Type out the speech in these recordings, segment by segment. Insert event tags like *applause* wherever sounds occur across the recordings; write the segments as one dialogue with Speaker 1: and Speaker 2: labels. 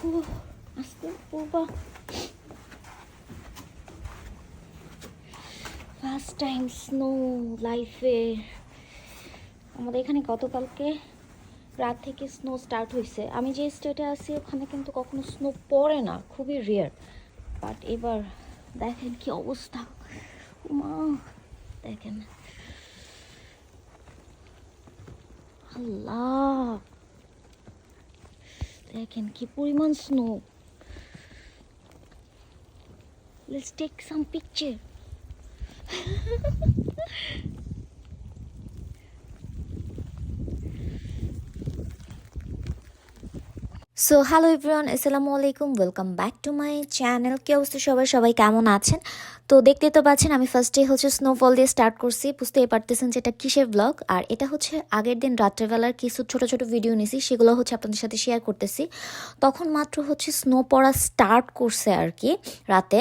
Speaker 1: আজকে পূর্বা first time snow লাইফে আমাদের এখানে গতকালকে রাত থেকে স্নো স্টার্ট হয়েছে আমি যে স্টেটে আছি, ওখানে কিন্তু কখনো স্নো পড়ে না, খুবই রেয়ার বাট এবার দেখেন কি অবস্থা। মা দেখেন। আল্লাহ! দেখেন কি পরিমাণ snow let's take some picture *laughs* So hello everyone আসসালামু আলাইকুম welcome back to my channel কি অবস্থা সবাই সবাই কেমন আছেন? তো দেখতে তো পাচ্ছেন আমি ফার্স্টে হচ্ছে স্নোফল দিয়ে স্টার্ট করছি। বুঝতেই পারতেছেন যে এটা কিসের ব্লগ আর এটা হচ্ছে আগের দিন রাত্রেবেলার কিছু ছোট ছোট ভিডিও নিছি সেগুলো হচ্ছে আপনাদের সাথে শেয়ার করতেছি। তখন মাত্র হচ্ছে স্নো পড়া স্টার্ট করছে আর কি রাতে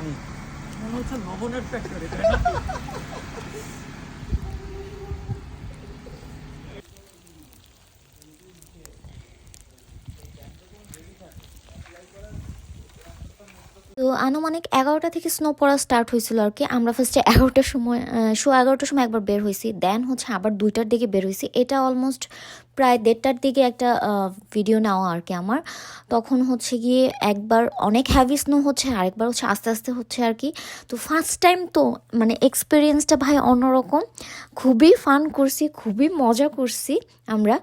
Speaker 2: আমি।
Speaker 3: মনে হচ্ছে লবণের ফ্যাক্টরি *laughs*
Speaker 1: তো আনুমানিক এগারোটা থেকে স্নো পড়া স্টার্ট হয়েছিল আর কি। আমরা ফার্স্টে এগারোটার সময় শো এগারোটার সময় একবার বের হয়েছি। দেন হচ্ছে আবার দুইটার দিকে বের হয়েছি। এটা অলমোস্ট প্রায় দেড়টার দিকে একটা ভিডিও নেওয়া আর কি আমার। তখন হচ্ছে গিয়ে একবার অনেক হ্যাভি স্নো হচ্ছে, আরেকবার হচ্ছে আস্তে আস্তে হচ্ছে আর কি। তো ফার্স্ট টাইম তো মানে এক্সপিরিয়েন্সটা ভাই অন্যরকম। খুবই ফান করছি, খুবই মজা করছি আমরা।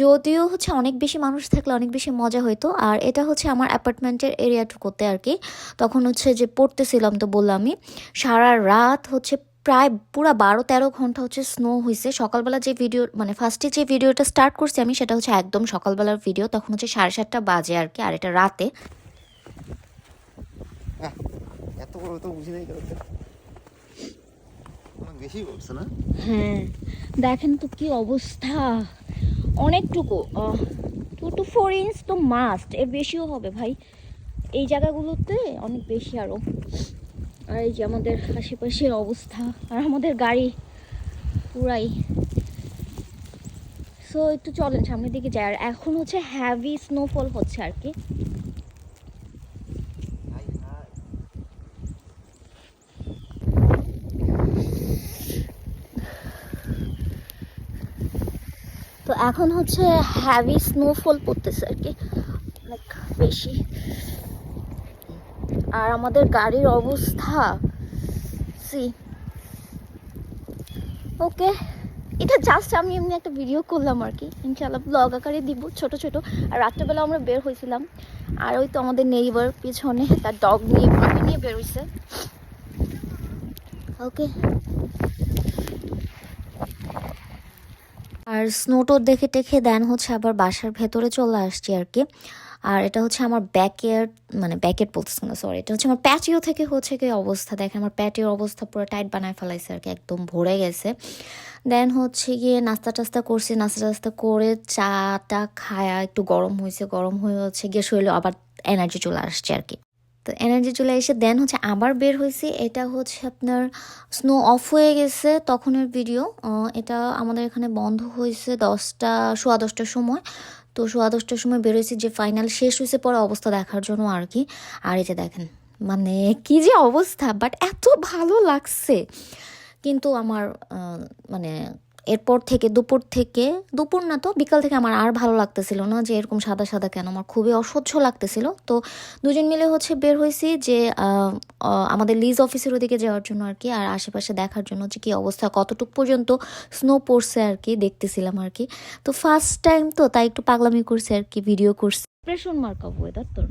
Speaker 1: যদিও হচ্ছে অনেক বেশি মানুষ থাকলে অনেক বেশি মজা হতো আর এটা হচ্ছে আমার অ্যাপার্টমেন্টের এরিয়াটুকুতে আর কি। তখন হচ্ছে যে পড়তেছিলাম তো বললামই সারা রাত হচ্ছে প্রায় পুরো বারো তেরো ঘণ্টা হচ্ছে স্নো হয়েছে সকালবেলা যে ভিডিও মানে ফার্স্টে যে ভিডিওটা স্টার্ট করছি আমি সেটা হচ্ছে একদম সকালবেলার ভিডিও তখন হচ্ছে সাড়ে সাতটা বাজে আর কি আর এটা রাতে।
Speaker 2: এত বড় তো বুঝি নাই বেশি না?
Speaker 1: হ্যাঁ দেখেন তো কি অবস্থা। অনেকটুকু। টু টু ফোর ইঞ্চ তো মাস্ট এর বেশিও হবে ভাই। এই জায়গাগুলোতে অনেক বেশি আরও আর এই যে আমাদের আশেপাশের অবস্থা, আর আমাদের গাড়ি পুরাই। সো একটু চলেন সামনের দিকে যাই। আর এখন হচ্ছে হ্যাভি স্নোফল হচ্ছে আর কি। তো এখন হচ্ছে হ্যাভি স্নোফল পড়তেছে আর কি অনেক বেশি। আর আমাদের গাড়ির অবস্থা সি ওকে এটা জাস্ট আমি এমনি একটা ভিডিও করলাম আর কি। ইনশাল্লাহ ব্লগ আকারে দিব, ছোট ছোট। আর রাত্রেবেলা আমরা বের হয়েছিলাম। আর ওই তো আমাদের নেইবার পিছনে, তার ডগ নিয়ে পাখি নিয়ে বের হয়েছে। ওকে আর স্নোটোর দেখে টেখে দেন হচ্ছে আবার বাসার ভেতরে চলে আসছি আর কি। আর এটা হচ্ছে আমার ব্যাকের মানে ব্যাকের বলতেছে না সরি এটা হচ্ছে আমার প্যাটিও থেকে হচ্ছে কি অবস্থা। দেখেন আমার প্যাটিওর অবস্থা পুরো টাইট বানায় ফেলাইছে আর কি, একদম ভরে গেছে। দেন হচ্ছে গিয়ে নাস্তা টাস্তা করছি, নাস্তা টাস্তা করে চাটা খায়া একটু গরম হয়েছে গরম হয়ে হচ্ছে গিয়ে শরীরে আবার এনার্জি চলে আসছে আর কি। তো এনার্জি চলে এসে দেন হচ্ছে আবার বের হয়েছি। এটা হচ্ছে আপনার স্নো অফ হয়ে গেছে তখনের ভিডিও এটা আমাদের এখানে বন্ধ হয়েছে দশটা, সোয়া দশটার সময়। তো সোয়া দশটার সময় বেরোয়েছি যে ফাইনাল শেষ হয়েছে পরে অবস্থা দেখার জন্য আর কি। আর এটা দেখেন মানে কি যে অবস্থা বাট এত ভালো লাগছে। কিন্তু আমার মানে এরপর থেকে, দুপুর থেকে, দুপুর না তো, বিকাল থেকে আমার আর ভালো লাগতেছিল না যে এরকম সাদা সাদা কেন, আমার খুবই অসহ্য লাগতেছিল। তো দুজন মিলে হচ্ছে বের হয়েছি যে আমাদের লিজ অফিসের ওদিকে যাওয়ার জন্য আর কি, আর আশেপাশে দেখার জন্য যে কী অবস্থা, কতটুকু পর্যন্ত স্নো পড়ছে আর কি দেখতেছিলাম আর কি। তো ফার্স্ট টাইম তো তাই একটু পাগলামি করছে আর কি ভিডিও করছে। প্রেশন মার্কা ওয়েদার তোর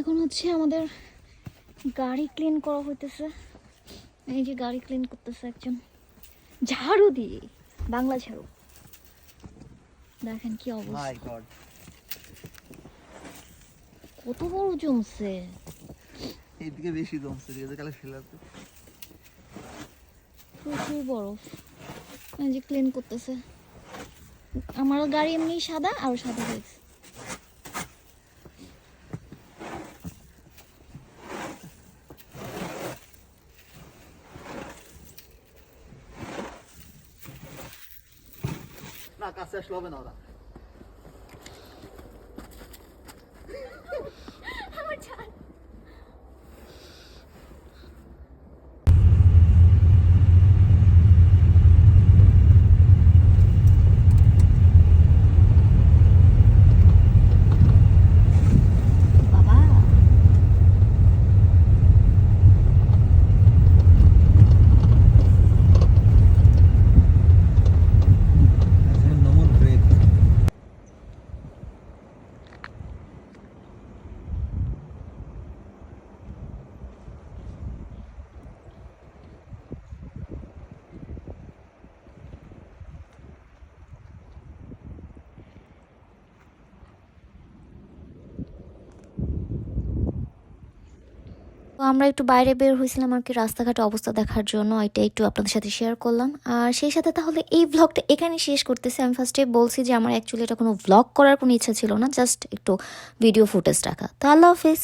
Speaker 1: এখন হচ্ছে আমাদের গাড়ি ক্লিন করা হইতেছে। এই যে গাড়ি ক্লিন করতেছে একজন। ঝাড়ু দিয়ে বাংলা ঝাড়ু। দেখেন কি অবস্থা। কত বড় জমছে।
Speaker 2: এইদিকে বেশি জমছে আছে কালে ফেলাতে
Speaker 1: প্রচুর বরফ। এই যে ক্লিন করতেছে। আমার গাড়ি এমনি সাদা আর সাদা হয়েছে।
Speaker 2: কাছে আসলে হবে না ওরা
Speaker 1: বাবা
Speaker 2: নমন ব্রেক
Speaker 1: তো আমরা একটু বাইরে বের হয়েছিলাম আর কি রাস্তাঘাটে অবস্থা দেখার জন্য, এটা একটু আপনাদের সাথে শেয়ার করলাম। আর সেই সাথে তাহলে এই ব্লগটা এখানে শেষ করতেছি। আমি ফার্স্টে বলছি যে আমার অ্যাকচুয়ালি এটা কোনো ব্লগ করার কোনো ইচ্ছা ছিল না জাস্ট একটু ভিডিও ফুটেজ রাখা। তো আল্লাহ হাফিজ।